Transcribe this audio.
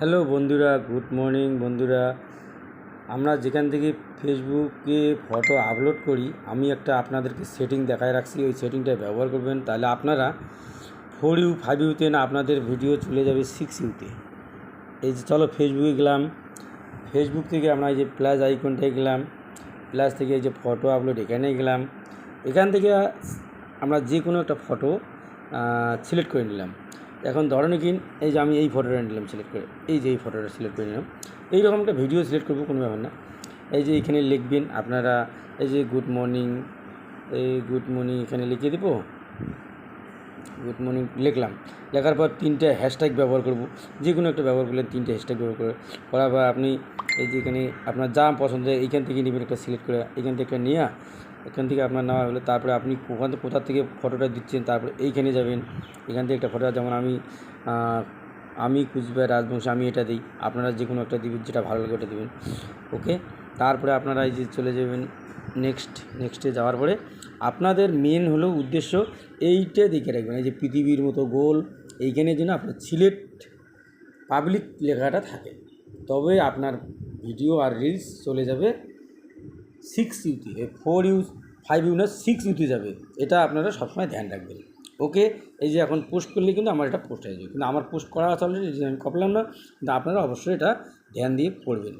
Hello বন্ধুরা, good morning বন্ধুরা। আমরা যেখান থেকে ফেসবুকে ফটো আপলোড করি, আমি একটা আপনাদেরকে সেটিং দেখায় রাখছি। ওই সেটিংটা ব্যবহার করবেন, তাহলে আপনারা ফোর ইউ ফাইভ ইউতে না আপনাদের ভিডিও চলে যাবে সিক্স ইউতে এই যে চলো ফেসবুকে গেলাম। ফেসবুক থেকে আমরা এই যে প্লাস আইকনটায় গেলাম প্লাস থেকে এই যে ফটো আপলোড এখানে গেলাম। এখান থেকে আমরা যে কোনো একটা ফটো সিলেক্ট করে নিলাম। এখন ধরো নিন এই যে আমি এই ফটোটা নিলাম সিলেক্ট করে, এই যে এই ফটোটা সিলেক্ট করে নিলাম, এইরকম একটা ভিডিও সিলেক্ট করব কোনো ব্যাপার না। এই যে এখানে লিখবেন আপনারা, এই যে গুড মর্নিং এই গুড মর্নিং এখানে লিখে দেবো। গুড মর্নিং লিখলাম, লেখার পর তিনটে হ্যাশট্যাগ ব্যবহার করব যে কোনো একটা ব্যবহার করলে তিনটে হ্যাশট্যাগ ব্যবহার করে করার পর আপনি এই যে এখানে আপনার যা পছন্দ হয় এইখান থেকে নেবেন একটা সিলেক্ট করে এখান থেকে একটা নিয়ে এখান থেকে আপনার নেওয়া হলে তারপরে আপনি ওখান থেকে কোথা থেকে ফটোটা দিচ্ছেন তারপরে এইখানে যাবেন, এখান থেকে একটা ফটোটা যেমন আমি আমি কুচবিহার রাজবংশ, আমি এটা দিই, আপনারা যে কোনো একটা দিবেন, যেটা ভালো লাগে ওটা দেবেন ওকে তারপরে আপনারা এই যে চলে যাবেন নেক্সট নেক্সটে যাওয়ার পরে আপনাদের মেন হলো উদ্দেশ্য এইটা দেখে রাখবেন। এই যে পৃথিবীর মতো গোল, এইখানে যেন আপনার সিলেট পাবলিক লেখাটা থাকে। তবে আপনার ভিডিও আর রিলস চলে যাবে সিক্স ইউতে ফোর ইউ ফাইভ ইউ না সিক্স ইউটি যাবে। এটা আপনারা সবসময় ধ্যান রাখবেন। ওকে এই যে এখন পোস্ট করলে কিন্তু আমার এটা পোস্ট হয়ে যাবে। কিন্তু আমার পোস্ট করা আছে আমি কপলাম না। কিন্তু আপনারা অবশ্যই এটা ধ্যান দিয়ে করবেন